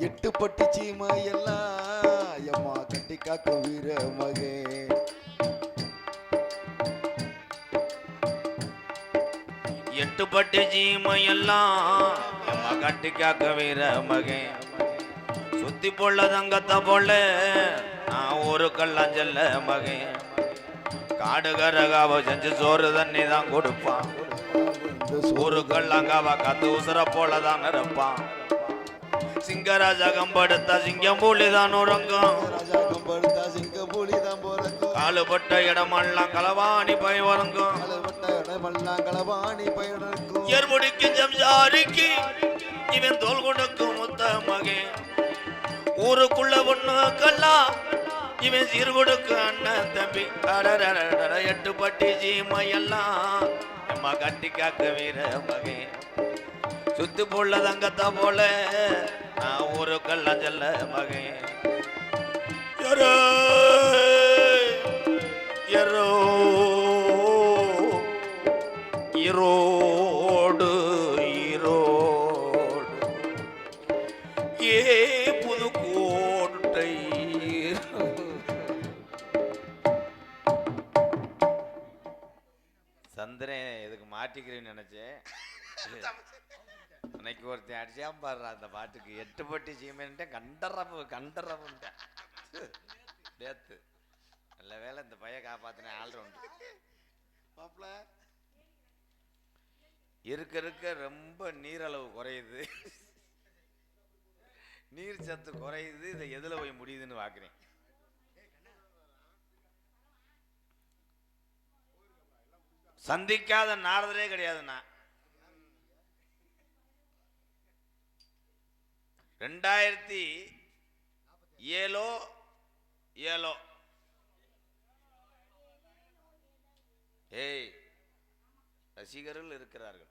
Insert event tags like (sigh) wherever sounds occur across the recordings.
எட்டு பட்டு சீமை எல்லாம் எம்மா கட்டி காக்கும் வீர மகே. எட்டு பட்டு ஜீமையெல்லாம் எம்மா கட்டி காக்க வீர மகன் சுத்தி பொள்ள தங்கத்த பொள்ள நான் ஒரு கல்லாஞ்சல்ல மகன் காடு கரகாவ செஞ்சு சோறு தண்ணி தான் கொடுப்பான். ஒரு கல்லாங்காவ கத்து உசுர போல தான் இருப்பான் சிங்கராஜா கம்படுத்த சிங்கம் புலி தான் உறங்கும் காலுபட்ட இடமெல்லாம் களவாணி பய பயனருக்கும். ஏர்முடிக்கு ஜம்ஜாரிக்கு இவன் தோல் கொடுக்கும் முத்த மகன் ஊருக்குள்ள ஒண்ணு கல்லா இவன் சீர் கொடுக்கும் அண்ணன் தம்பி. எட்டு பட்டி சீமையெல்லாம் எம்மா கட்டி காக்க வீர மகன் சுத்து போல தங்கத்த போல நான் ஊருக்கெல்லாம் செல்ல மகன். ஈரோடு ஈரோடு. ஏ புதுக்கோட்டை சந்திரன் இதுக்கு மாட்டிக்கிறேன்னு நினைச்சேன். (laughs) அன்னைக்கு ஒருத்தன் அடிச்சாம பாடுறா அந்த பாட்டுக்கு. எட்டு பட்டி சீமைன்ட்டு கண்டரப்பு கண்டரப்புன்ட்டேன் நேத்து. நல்ல வேளை இந்த பைய காப்பாத்தின ஆல்ரவுண்டு மாப்பிள இருக்க இருக்க ரொம்ப நீரளவு குறையுது. நீர் சத்து குறையுது. இதை எதுல போய் முடியுதுன்னு பாக்குறேன். சந்திக்காத நாரதரே கிடையாதுண்ணா. ரெண்டாயிரத்தி ஏழோ ஏழோ. ஏய் ரசிகர்கள் இருக்கிறார்கள்.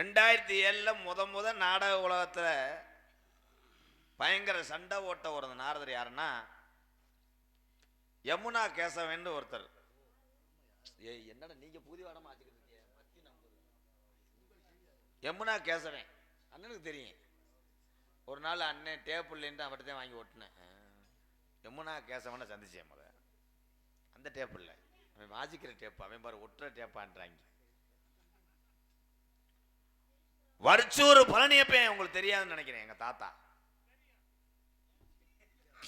ரெண்டாயிரத்தி ஏழில் முத முத நாடக உலகத்தில் பயங்கர சண்டை ஓட்ட ஒரு நாரதர் யாருன்னா யமுனா கேசவன் ஒருத்தர். ஏய் என்னடா நீங்கள் புதிய வடமா யமுனா கேசவன். அண்ணனுக்கு தெரியும். ஒரு நாள் அண்ணன் டேப்பிள்லேருந்து அவர்கிட்ட தான் வாங்கி ஓட்டினேன். யமுனா கேசவனை சந்திச்சேன் முத. அந்த டேப் இல்லை அவன் வாசிக்கிற டேப் அவன் பாரு ஒட்டுற டேப்பான்றாங்க வரிச்சூர் பழனியப்பன் உங்களுக்கு தெரியாதுன்னு நினைக்கிறேன் எங்க தாத்தா.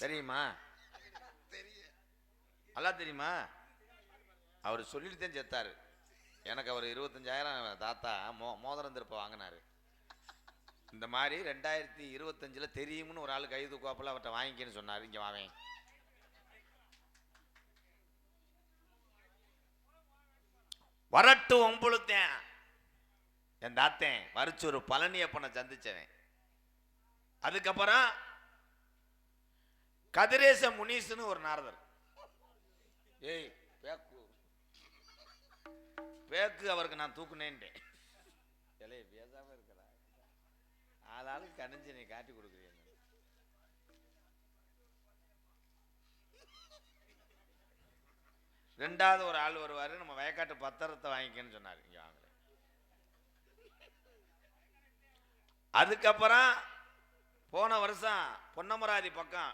தெரியுமா? நல்லா தெரியுமா? அவர் சொல்லிட்டு தான் செத்தாரு. எனக்கு அவர் இருபத்தஞ்சாயிரம் தாத்தா மோ மோதிரம் திருப்ப வாங்கினாரு. இந்த மாதிரி ரெண்டாயிரத்தி இருபத்தஞ்சில் தெரியும்னு ஒரு ஆள் கைது கோப்பில் அவர்கிட்ட வாங்கிக்கன்னு சொன்னார். இங்கே வாவேன். வரட்டு ஒம்புழுத்தேன் என் தாத்தேன் வரிச்சூர் பழனியப்பனை சந்திச்சவன். அதுக்கப்புறம் கதிரேச முனீஸ்னு ஒரு நாரதர். ஏய் பேக்கு. பேக்கு அவருக்கு நான் தூக்குனேன்ட்டேன். ஆளாளுக்கு கணஞ்சனை காட்டி கொடுக்குறீங்க. ரெண்டாவது ஒரு ஆள் வருவாரு நம்ம வயக்காட்டு பத்திரத்தை வாங்கிக்கன்னு சொன்னாரு. இங்கே அதுக்கப்புறம் போன வருஷம் பொன்னமராதி பக்கம்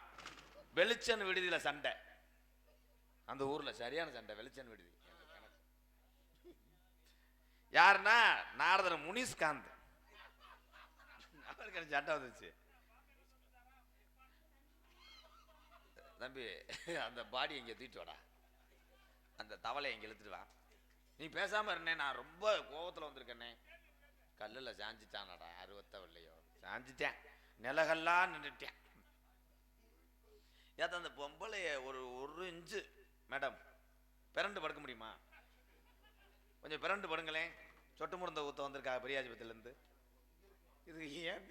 வெளிச்சன் விடுதியில சண்டை. அந்த ஊர்ல சரியான சண்டை வெளிச்சன் விடுதி. யாருன்னா நாரதர் முனிஸ்காந்த் அவருக்கு எனக்கு சண்டை வந்துச்சு. தம்பி அந்த பாடி எங்கே தூக்கிட்டு வாடா. அந்த தவளை எங்கே இழுத்துட்டு வா. நீ பேசாமல் இருந்தே நான் ரொம்ப கோபத்தில் வந்திருக்கேனே கல்லுல சாஞ்சிட்டானடா அறுபத்தவல்லையோ சாஞ்சிட்டேன். நிலகல்லாம் நின்றுட்டேன் ஏத்த அந்த பொம்பளைய ஒரு ஒரு இன்ச்சு மேடம் பிறண்டு படுக்க முடியுமா? கொஞ்சம் பிறண்டு படுங்களேன். சொட்டு முருந்த ஊத்த வந்திருக்கா பெரியாஜிபத்திலேருந்து இது ஏன்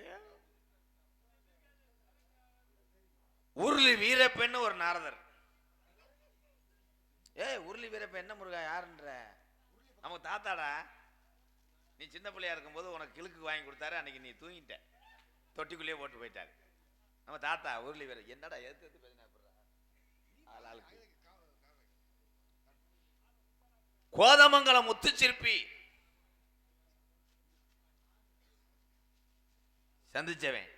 உருளி வீரப்பெண்ணு ஒரு நாரதர். ஏய் உருளி வீரப்பன் என்ன முருகா யாருன்ற? நமக்கு தாத்தாடா. நீ சின்ன பிள்ளையா இருக்கும்போது உனக்கு கிழக்கு வாங்கி கொடுத்தாரு அன்னைக்கு நீ தூங்கிட்ட. தொட்டிக்குள்ளேயே போட்டு போயிட்டாரு. நம்ம தாத்தா உருளி வீர என்னடா எடுத்து எடுத்து பேசினா கோதமங்கலம் முத்துச்சிற்பி சந்திச்சவன்.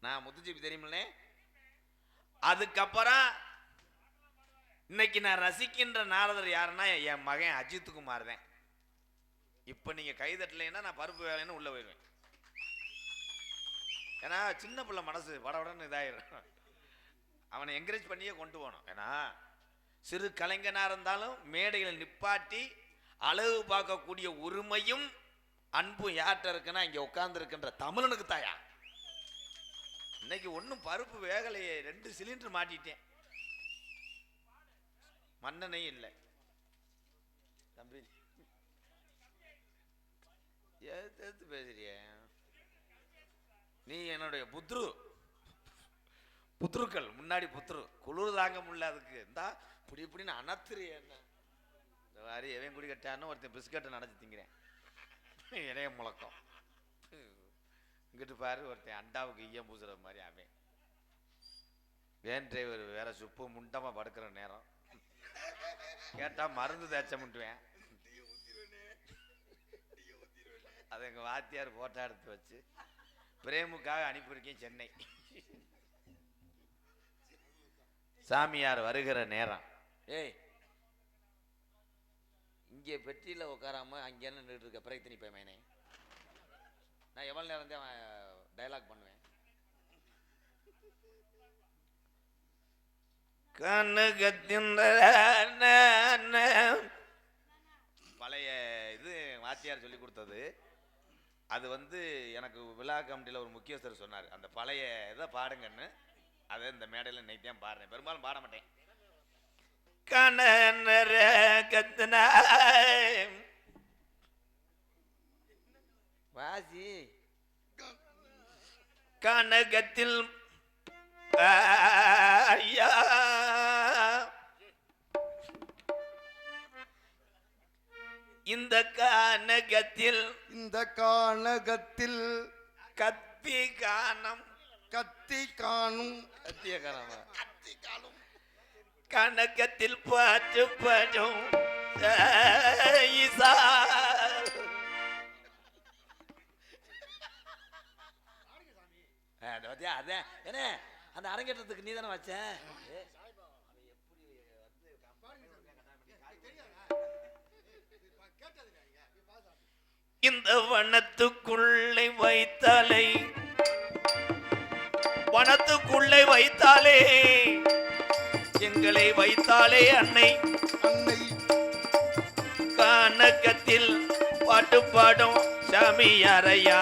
நான் முத்துச்சிப்பி தெரியுமில்லே? அதுக்கப்புறம் இன்னைக்கு நான் ரசிக்கின்ற நாரதர் யாருன்னா என் மகன் அஜித்குமார் தான். இப்போ நீங்க கை தட்டலைன்னா நான் பருப்பு வேலைன்னு உள்ள போயிடுவேன். ஏன்னா சின்ன பிள்ளை மனசு படபடன்னு இதாயிரும். அவனை என்கரேஜ் பண்ணியே கொண்டு போகணும். ஏன்னா சிறு கலைஞனாக இருந்தாலும் மேடையில் நிப்பாட்டி அளவு பார்க்கக்கூடிய உரிமையும் அன்பும் யார்கிட்ட இருக்குன்னா இங்கே உட்காந்துருக்குன்ற தமிழனுக்கு தாயா. இன்னைக்கு ஒன்றும் பருப்பு வேகலையே ரெண்டு சிலிண்டர் மாட்டிட்டேன். மன்னனே இல்லை. தம்பி ஏத்து பேசுறிய? நீ என்னுடைய புத்ரு. புத்ருக்கள் முன்னாடி புத்ரு. குளிர் தாங்க முடியல அதுக்கு. இந்தா இப்படி இப்படின்னு அனத்துறிய என்ன? இந்த மாதிரி எவன் குடி கட்டான்னு ஒருத்தன் பிஸ்கட்டை நினச்சி திங்கிறேன். (laughs) இணைய முழக்கம். இங்கிட்டு பாரு ஒருத்தன் அண்டாவுக்கு ஈயம் பூசுற மாதிரி அவன். வேன் டிரைவர் வேற சுப்பு முண்டமா படுக்கிற நேரம். கேட்டா மருந்து தேய்ச்ச முட்டுவேன். அதை எங்க வாத்தியார் ஃபோட்டோ எடுத்து வச்சு பிரேமுக்காக அனுப்பியிருக்கேன் சென்னை. சாமியார் வருகிற நேரம். ஏய் இங்கே பெட்டியில் உட்காராம அங்கே என்ன இருக்க பிரயத்தனி திணி நான் எவ்வளோ நேரம் தான் டைலாக் பண்ணுவேன். கண்ணுகத்தின் பழைய இது வாத்தியார் சொல்லி கொடுத்தது. அது வந்து எனக்கு விழா கமிட்டியில் ஒரு முக்கியஸ்தர் சொன்னார். அந்த பழைய இதை பாடுங்கன்னு அதை இந்த மேடையில் நினைத்தான் பாடுறேன். பெரும்பாலும் பாட மாட்டேன். கணநர கத்தன வாசி. கனகத்தில் ஐயா. இந்த கனகத்தில் இந்த கானகத்தில் கத்தி காணம். கத்தி காணும். கத்திய காணமா. கனகத்தில் பாட்டு படும். ஈசா. அதான் அதான் என்ன அந்த அரங்கேற்றத்துக்கு நீ தானே வச்ச? இந்த வனத்துக்குள்ளே வைத்தாலே வனத்துக்குள்ளே வைத்தாலே எங்களை வைத்தாலே அன்னை. அன்னை. கனகத்தில் பாட்டு பாடும் சாமியாரையா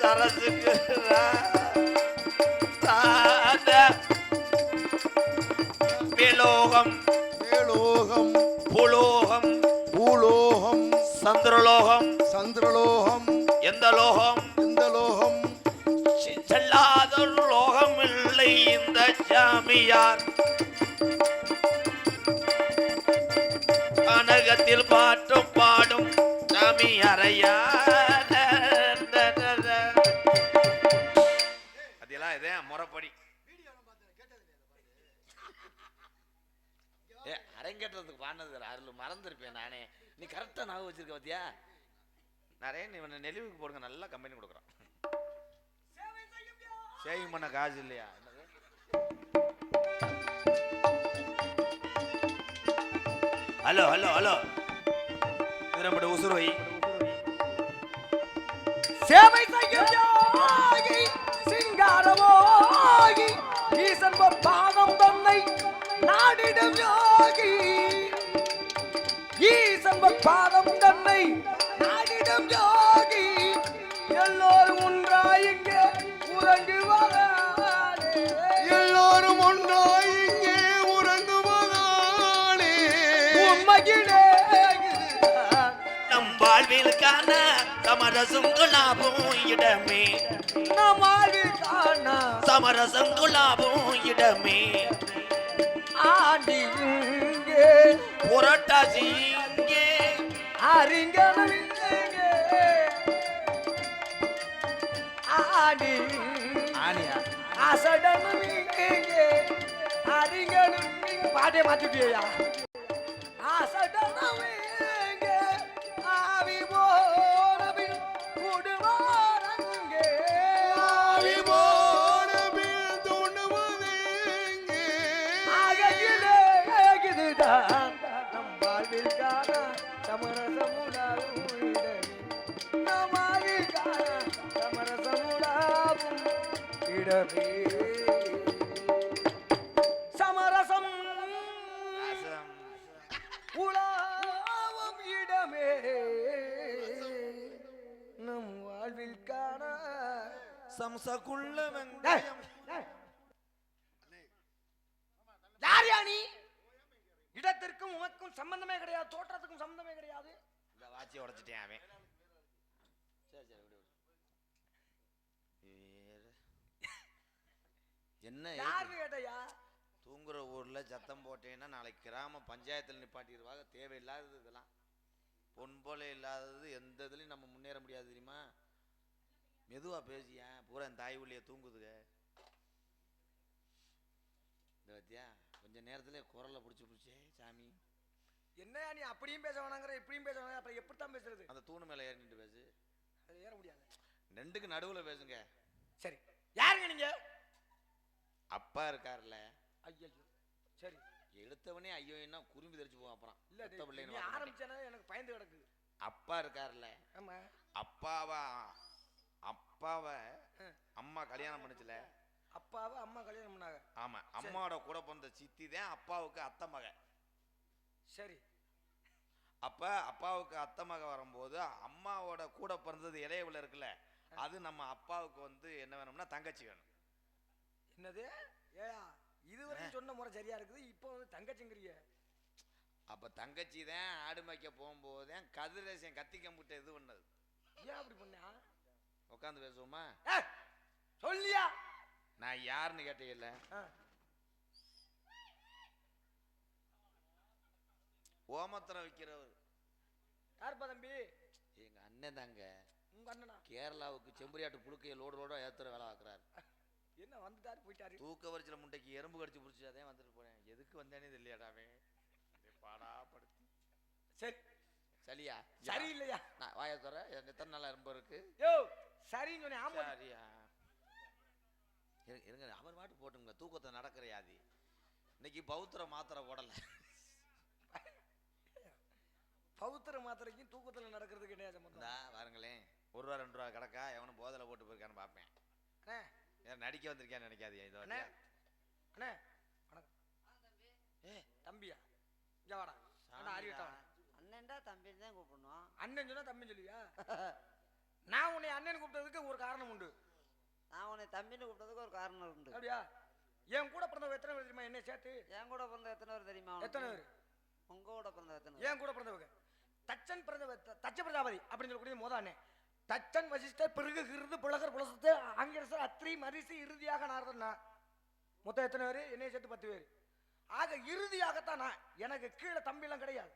சரசுக்கு சாமியார் கனகத்தில் பாட்டு பாடும் சாமியாரையா அதெல்லாம் இதே முறைப்படி. ஏ அரங்கேற்றத்துக்கு பாடினது அருள் மறந்துருப்பேன் நானே. நீ கரெக்டாக ஞாபகம் வச்சிருக்க பாத்தியா? நிறைய நீ நெளிவுக்கு போடுங்க நல்லா கம்பெனி கொடுக்குறான். சேவிங் பண்ண காசு இல்லையா? ஹலோ ஹலோ ஹலோ இது நம்மட உசுறு சேவை செய்யும் சிங்காரமோகி ஈசன் பாகம் தன்னை நாடிடம் யோகி ஈசன் பாதம் தன்னை நாடிடம் யோகி நம் வாழ்விற்கான சமரசம் குலாபம் இடமே. நம்மாவில் காணா சமரசம் குலாபம் இடமே. ஆண்டி இங்கே புரட்டாசி இங்கே அறிஞனும் ஆடி ஆனியா அசடனும் இங்கே பாட்டே மாத்திட்டியா இடமே. சமரசம் ராசம். உலாவும் இடமே நம் வாழ்வில் காண சம்சக்குள்ள டேய், வெங்காயம் டேய். யார் யா நீ இடத்திற்கும் உமக்கும் சம்பந்தமே கிடையாது தோற்றத்துக்கும் சம்பந்தமே கிடையாது இந்த வாட்சியை உடைச்சிட்டேன் அவன் சரி சரி விடு விடு வேற. என்ன யாருன்னு கேட்டயா தூங்குற ஊர்ல சத்தம் போட்டேன்னா நாளைக்கு கிராம பஞ்சாயத்துல நிப்பாட்டிடுவாங்க. தேவையில்லாதது இதெல்லாம். பொன் போல இல்லாதது எந்த இதுலயும் நம்ம முன்னேற முடியாது தெரியுமா? மெதுவா பேசியா? பூரா என் தாய் உள்ளே தூங்குதுங்க. இந்த பத்தியா? கொஞ்ச நேரத்துல குரலை பிடிச்சி பிடிச்சே சாமி. என்னையா நீ அப்படியும் பேச வேணாங்கிற இப்படியும் பேச வேணாம் அப்புறம் எப்படித்தான் பேசுறது? அந்த தூணு மேல ஏறி நின்று பேசு. அது ஏற முடியாது. ரெண்டுக்கு நடுவுல பேசுங்க. சரி. யாருங்க நீங்க? அப்பா இருக்காருல்ல. ஐயோ சரி. எடுத்தவனே ஐயோ என்ன குறும்பி தெரிச்சு போவான் அப்புறம். இல்ல மாட்டேன். ஆரம்பிச்சனா எனக்கு பயந்து கிடக்கு. அப்பா இருக்காருல்ல. ஆமா. அப்பாவா அப்பாவை. அம்மா கல்யாணம் பண்ணுச்சுல. அப்பாவை அம்மா கல்யாணம் பண்ணாங்க. ஆமா அம்மாவோட கூட பிறந்த சித்தி தான் அப்பாவுக்கு அத்தை மக. சரி. அப்ப அப்பாவுக்கு அத்தை மக வரும்போது அம்மாவோட கூட பிறந்தது இளையவுல இருக்குல்ல. அது நம்ம அப்பாவுக்கு வந்து என்ன வேணும்னா தங்கச்சி வேணும். என்னது? ஏயா இதுவரைக்கும் சொன்ன முறை சரியா இருக்குது இப்போ வந்து தங்கச்சிங்கிறிய. அப்ப தங்கச்சி தான் ஆடு மேய்க்க போகும்போது தான் கதிரேசன் கத்தி கம்பிட்ட இது பண்ணது ஏன் அப்படி பண்ணா? உட்காந்து பேசுவோமா? சொல்லியா? நான் யாருன்னு கேட்டீங்கல்ல ஓமத்திரம் விற்கிறவர் யாருப்பா தம்பி? எங்க அண்ணன் தாங்க. உங்க அண்ணனா? கேரளாவுக்கு செம்பரியாட்டு புழுக்கையை லோடு லோட ஏத்துற வேலை ஆக்குறாரு என்ன வந்துட்டாரு போயிட்டாரு. தூக்க வரிச்சில முட்டைக்கு எறும்பு கடிச்சு பிடிச்சாதே வந்துட்டு போறேன் எதுக்கு வந்தேனே தெரியலடாவே பாடா படுத்தி. சரி. சரியா? சரியில்லையா? நான் வாய தர எத்தனை நாளா எறும்பு இருக்கு? யோ சரின்னு சொன்னேன் ஆமா. சரியா? இருங்க, அவர் பாட்டு போட்டுங்க. தூக்கத்தை நடக்கிற யாதி இன்னைக்கு பௌத்திர மாத்திரை போடல. பௌத்திர மாத்திரைக்கும் தூக்கத்துல சம்பந்தம் இந்தா பாருங்களேன். ஒரு ரூபா ரெண்டு ரூபா கிடக்கா எவனும் போதலை போட்டு போயிருக்கான்னு பார்ப்பேன். ஏன் நடிக்க வந்திருக்கேன்னு நினைக்காதீங்க இது அண்ணே. அண்ணே வணக்கம். ஏ தம்பியா? இங்க வாடா. அண்ணா அறிவிட்டா அண்ணன்டா தம்பின்னு தான் கூப்பிடணும். அண்ணன் சொன்னா தம்பி சொல்லுவியா? நான் உன்னை அண்ணன் கூப்பிட்டதுக்கு ஒரு காரணம் உண்டு. நான் உன்னை தம்பின்னு கூப்பிட்டதுக்கு ஒரு காரணம் உண்டு. அப்படியா? என் கூட பிறந்தவங்க எத்தனை பேர் தெரியுமா? என்ன சேர்த்து? என் கூட பிறந்த எத்தனை பேர் தெரியுமா? எத்தனை பேர்? உங்க கூட பிறந்த எத்தனை ஏன் கூட பிறந்தவங்க. தச்சன் பிறந்த த- தச்ச பிரஜாபதி அப்படின்னு சொல்லக்கூடிய மோத அண்ணன் தச்சன் வசிஷ்டர் பிறகு கிருது புலகர் புலசத்து ஆங்கிரசர் அத்ரி மரிசு இறுதியாக நாரதன் நான். மொத்தம் எத்தனை பேர்? என்னைய சேர்த்து பத்து பேர். ஆக இறுதியாகத்தான் நான். எனக்கு கீழே தம்பிலாம் கிடையாது.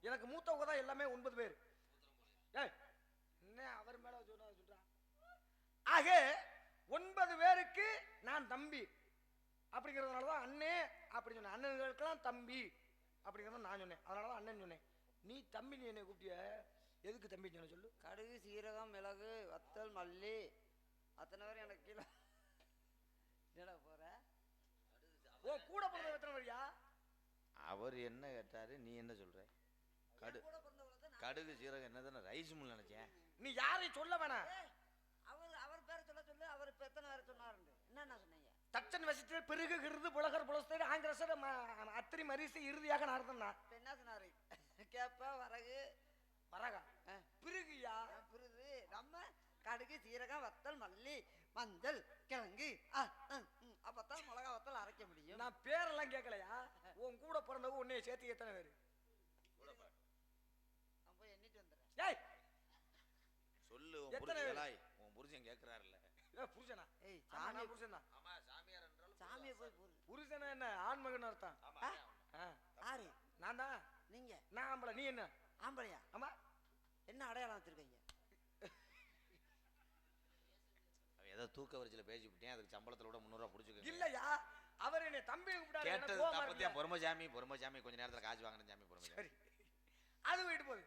எனக்கு மூத்தவங்க தான் எல்லாமே ஒன்பது பேர். ஏய் என்ன அவர் மேல சொன்னா சொல்றான் ஆக ஒன்பது பேருக்கு நான் தம்பி. அப்படிங்கிறதுனால தான் அண்ணே அப்படின்னு சொன்னேன். அண்ணன்களுக்கெல்லாம் தம்பி அப்படிங்கிறத நான் சொன்னேன். அதனால தான் அண்ணன் சொன்னேன். நீ தம்பி நீ என்னை கூப்பிட்டிய? எதுக்கு தம்பி சொன்ன சொல்லு? கடுகு சீரகம் மிளகு வத்தல் மல்லி. அத்தனை பேர் எனக்கு கீழே என்னடா போற? ஓ கூட பிறந்த எத்தனை பேரியா அவர் என்ன கேட்டாரு நீ என்ன சொல்ற? கடு கடுகு சீரகம் என்னதுன்னு ரைஸ் முள் நினைச்சேன். நீ யாரையும் சொல்ல வேணாம் அவர் அவர் பேரை சொல்ல சொல்லு அவர் இப்ப எத்தனை பேர் சொன்னாருண்டு என்னென்ன சொன்னீங்க? தச்சன் வசித்து பெருகு கிருது புலகர் புலஸ்தர் ஆங்கிரசர் அத்திரி மரிசி இறுதியாக இப்ப என்ன சொன்னாரு? கேப்ப வரகு வரகா ஆ, பிறகுயா புரியுது நம்ம கடுகு சீரகம் வத்தல் மல்லி மஞ்சள் கிழங்கு. அப்பதான் மிளகா வத்தல் அரைக்க முடியும். நான் பேரெல்லாம் கேட்கலையா உன் கூட பிறந்தவங்க உன்னைய சேர்த்து எத்தனை பேர்? நான் போய் எண்ணிட்டு வந்துடுறேன். ஏய்! சொல்லு உன் எத்தனை புருஷன் கேட்கிறாருல்ல புருஷனா ஏய் சாமி புருஷன் தான். ஆமா சாமியார் என்றாலும் சாமியை போய் புரி புருஷனா என்ன? ஆண்மகன் அர்த்தம். ஆமா ஆ, ஆறு நான் தான்? நீங்க. நான் ஆம்பளை. நீ என்ன? ஆம்பளையா? ஆமா. என்ன அடையாளம் வச்சிருக்கீங்க? ஏதோ தூக்க வரிச்சில பேசி விட்டேன். அதுக்கு சம்பளத்துல கூட முந்நூறுவா பிடிச்சிக்க இல்லையா? அவர் என்னை எனக்கு கேட்டது இருக்குல்ல. பொறுமசாமி பொறுமசாமி கொஞ்ச நேரத்துல காசு வாங்கின சாமி பொறுமசாமி. சரி. அது போயிட்டு போகுது.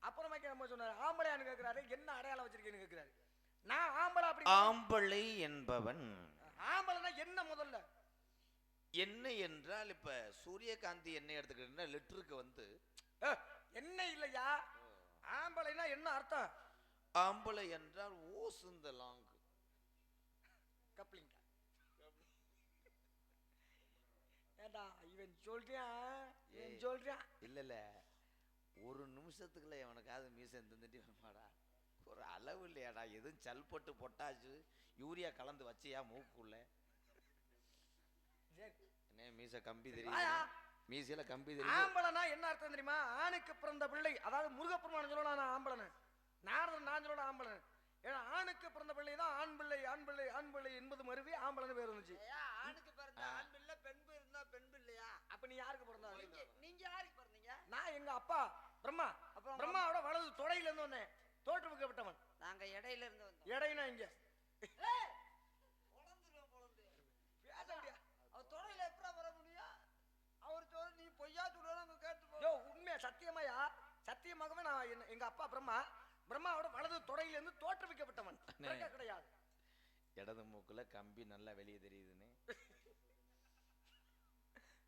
அப்புறமா நம்ம சொன்னாரு ஆம்பளையான்னு கேக்குறாரு என்ன அடையாளம் வச்சிருக்கேன்னு கேக்குறாரு. நான் ஆம்பளை அப்படி ஆம்பளை என்பவன். ஆம்பளைனா என்ன முதல்ல? எண்ணெய் என்றால் இப்ப சூரியகாந்தி எண்ணெய் எடுத்துக்கிட்டீங்கன்னா லிட்டருக்கு வந்து என்ன இல்லையா? ஆம்பளைனா என்ன அர்த்தம்? ஆம்பளை என்றால் ஓஸ் இந்த லாங் கப்ளிங் ஏண்டா இவன் சொல்றான் இவன். சொல்றான் இல்ல இல்ல ஒரு நிமிஷத்துக்குள்ள எவனுக்காவது மீசை தந்துட்டு வருமாடா. ஒரு அளவு இல்லையாடா. எதுவும் சல்பட்டு பொட்டாச்சு. யூரியா கலந்து வச்சியா மூக்குள்ள. என்ன மீசை கம்பி வாயா. மீசையில கம்பி தெரியுது. ஆம்பளைனா என்ன அர்த்தம் தெரியுமா? ஆணுக்கு பிறந்த பிள்ளை அதாவது முருகப்பெருமான் சொல்லலாம் நான் ஆம்பளனு நாரதன் நான் சொல்லலாம் ஆம்பளன் ஏன்னா ஆணுக்கு பிறந்த பிள்ளை தான் ஆண் பிள்ளை ஆண் பிள்ளை ஆண் பிள்ளை என்பது மருவி ஆம்பளன்னு பேர் ஐயா ஆணுக்கு பிறந்த ஆண் பிள்ளை பெண் இருந்தா பெண் பிள்ளையா? அப்ப நீ யாருக்கு பிறந்தா நீங்க யாருக்கு பிறந்தீங்க? நான் எங்க அப்பா பிரம்மா. அப்புறம் பிரம்மாவோட வலது தொடையில இருந்து வந்தேன். தோற்றுவிக்கப்பட்டவன். நாங்க இடையில இருந்து வந்தோம். எடைனா இங்க பொழந்துருவேன் பொழந்து பேச முடியா அவர் தொடையில எப்படா வர முடியும் அவர் சொல்ல நீ பொய்யா சொல்லுவாங்க அங்க கேட்டு யோ போ உண்மையா சத்தியமாயா சத்தியமாகவே நான் எங்க அப்பா பிரம்மா பிரம்மாவோட வலது தொடையில இருந்து தோற்றுவிக்கப்பட்டவன் கிடையாது. இடது மூக்குல கம்பி நல்லா வெளியே தெரியுதுன்னு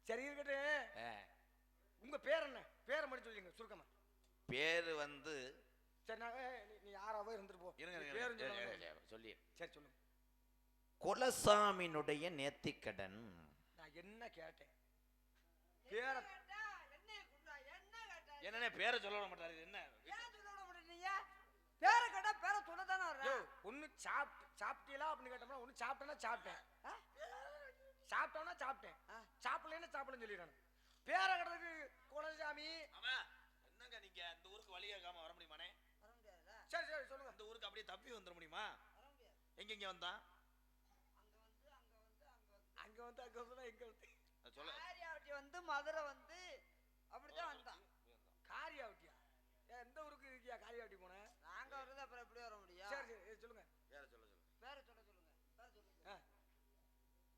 சரி இருக்கட்டும். ஆ, உங்க பேர் என்ன? பேரை மட்டும் சொல்லுங்க சுருக்கமா. பேரு வந்து சரி நீ- யாராவோ இருந்துட்டு போ. இருங்க, சொல்லி. சரி சொல்லுங்க குலசாமினுடைய நேர்த்திக்கடன். நான் என்ன கேட்டேன்? பேரை என்ன கேட்டா? என்னண்ணே பேரை சொல்ல விட மாட்டாரு இது என்ன ஏன் சொல்ல விட மாட்டேங்கிறீங்க? பேரை கேட்டா பேரை சொல்லத்தானே யோ வர்றேன். ஒண்ணு சாப்பிட்டு சாப்பிட்டீங்களா அப்படின்னு கேட்டோம்னா ஒண்ணு சாப்பிட்டேன்னா சாப்பிட்டேன்? சாப்பிட்டோம்னா சாப்பிட்டேன். சாப்பிடலன்னா சாப்பிடலன்னு சொல்லிடுறானு பேரை கடத்துக்கு குலசாமி ஆமா என்னங்க நீங்க இந்த ஊருக்கு வழி கேட்காம வர முடியுமானே? சரி சரி சொல்லுங்க இந்த ஊருக்கு அப்படியே தப்பி வந்துட முடியுமா வர முடியாது. எங்க இங்க வந்தான் அங்க வந்து, அங்க வந்து, அங்க வந்து. அங்க வந்து அங்க வந்து எங்க வந்து சொல்ல வந்து மதுரை வந்து அப்படிதான் வந்தான் காரியாவட்டியா ஏன் எந்த ஊருக்கு இருக்கியா காரியாவட்டி போன நாங்க வர்றது அப்புறம் எப்படி வர முடியும் சரி சரி ஏய், சொல்லுங்க பேரை சொல்ல சொல்லுங்க பேரை சொல்ல சொல்லுங்க பேரை சொல்லுங்க ஆ. குலதெய்வத்தினுடைய காணிக்கை குல தெய்வம் என்றா என்ன தெய்வம் என்று அர்த்தத்தோட சொல்ற ஆராய்ஞ்சு ஊருவேன் கருப்பசாமி குல தெய்வம் பதினெட்டாம்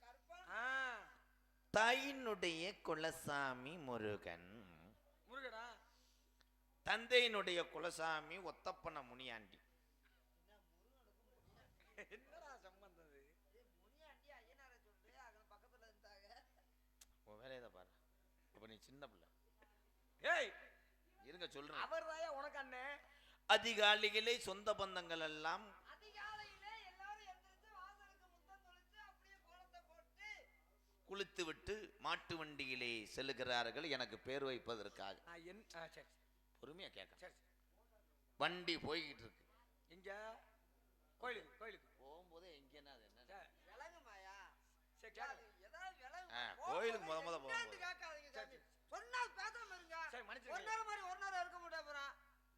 கருப்பன். ஆ. தாயினுடைய குலசாமி முருகன். முருகனா? தந்தையினுடைய குலசாமி ஒத்தப்பன முனியாண்டி. வேலையை பாரு. அப்ப நீ சின்ன பிள்ளை. ஏய் இருங்க சொல்றேன் அவர் உனக்கு அண்ணன் அதிகாலிகளே சொந்த பந்தங்கள் எல்லாம் அதிகாலையிலே குளித்து விட்டு மாட்டு வண்டியிலே செல்லுகிறார்கள். எனக்கு பேர் வைப்பதற்காக. பொறுமையா கேட்க வண்டி போய்கிட்டு இருக்கு. இங்க கோயிலுக்கு கோயிலுக்கு. போகும்போதே எங்கன்னா அது என்ன விலங்குமாயா கோயிலுக்கு முத முத போகும்போது. சொன்னால் பேசாம இருங்க சரி, மன்னிச்சிடுங்க. ஒரு நேரம் மாதிரி ஒரு நேரம் இருக்க முடியாது அப்புறம்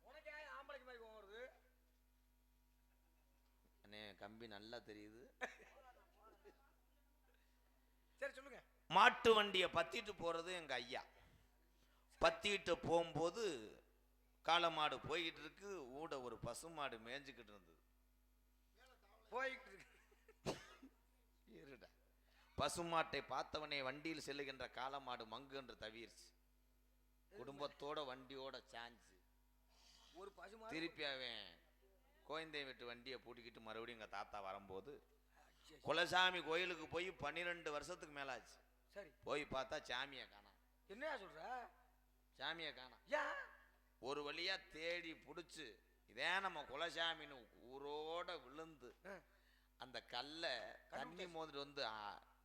உனக்கு ஏன் ஆம்பளைக்கு மாதிரி கோவம் வருது கம்பி நல்லா தெரியுது. சரி சொல்லுங்க. மாட்டு வண்டியை பத்திட்டு போறது எங்க ஐயா. பத்திட்டு போகும்போது காளமாடு போய்கிட்டு இருக்கு ஊட ஒரு பசுமாடு மேய்ஞ்சுக்கிட்டு இருந்தது. போய்கிட்டு இருக்கு இருடா. பசுமாட்டை பார்த்தவனே வண்டியில் செல்லுகின்ற காளமாடு மங்கு என்று தவிர்ச்சு குடும்பத்தோட வண்டியோட சாஞ்சு ஒரு பசுமா திருப்பி அவன் கோயந்தை விட்டு வண்டியை பூட்டிக்கிட்டு மறுபடியும் எங்க தாத்தா வரும்போது குலசாமி கோயிலுக்கு போய் பன்னிரெண்டு வருஷத்துக்கு மேலாச்சு. சரி. போய் பார்த்தா சாமியை காணாம் என்னையா சொல்ற? சாமியை காணாம் ஏன் ஒரு வழியா தேடி புடிச்சு இதே நம்ம குலசாமின்னு ஊரோட விழுந்து. அந்த கல்லை தண்ணி மோதிட்டு வந்து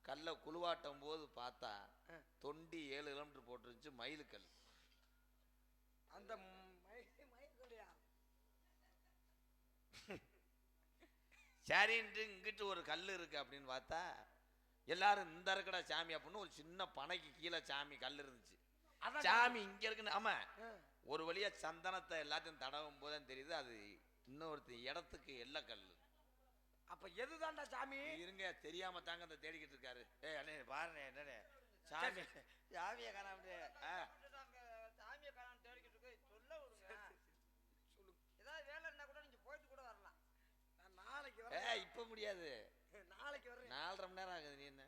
கல்லை குழுவாட்டும் போது பார்த்தா. தொண்டி ஏழு கிலோமீட்டர் போட்டுருந்துச்சு மயிலுக்கல். அந்த சரின்ட்டு இங்கிட்டு ஒரு கல் இருக்கு அப்படின்னு பார்த்தா எல்லாரும் இந்த இருக்கடா சாமி அப்படின்னு ஒரு சின்ன பனைக்கு கீழே சாமி கல் இருந்துச்சு. சாமி இங்க இருக்குன்னு ஆமா. ஒரு வழியா சந்தனத்தை எல்லாத்தையும் தடவும் போது தான் தெரியுது அது இன்னொருத்த இடத்துக்கு எல்லை கல். அப்ப எதுதான்டா சாமி? இருங்க தெரியாம தாங்க அந்த தேடிக்கிட்டு இருக்காரு. ஏய் அண்ணே பாருண்ணே என்னண்ணே? சாமி. சாமியை காணாம ஏ இப்போ முடியாது. நாளைக்கு வர நாலரை மணி நேரம் ஆகுது நீ என்ன?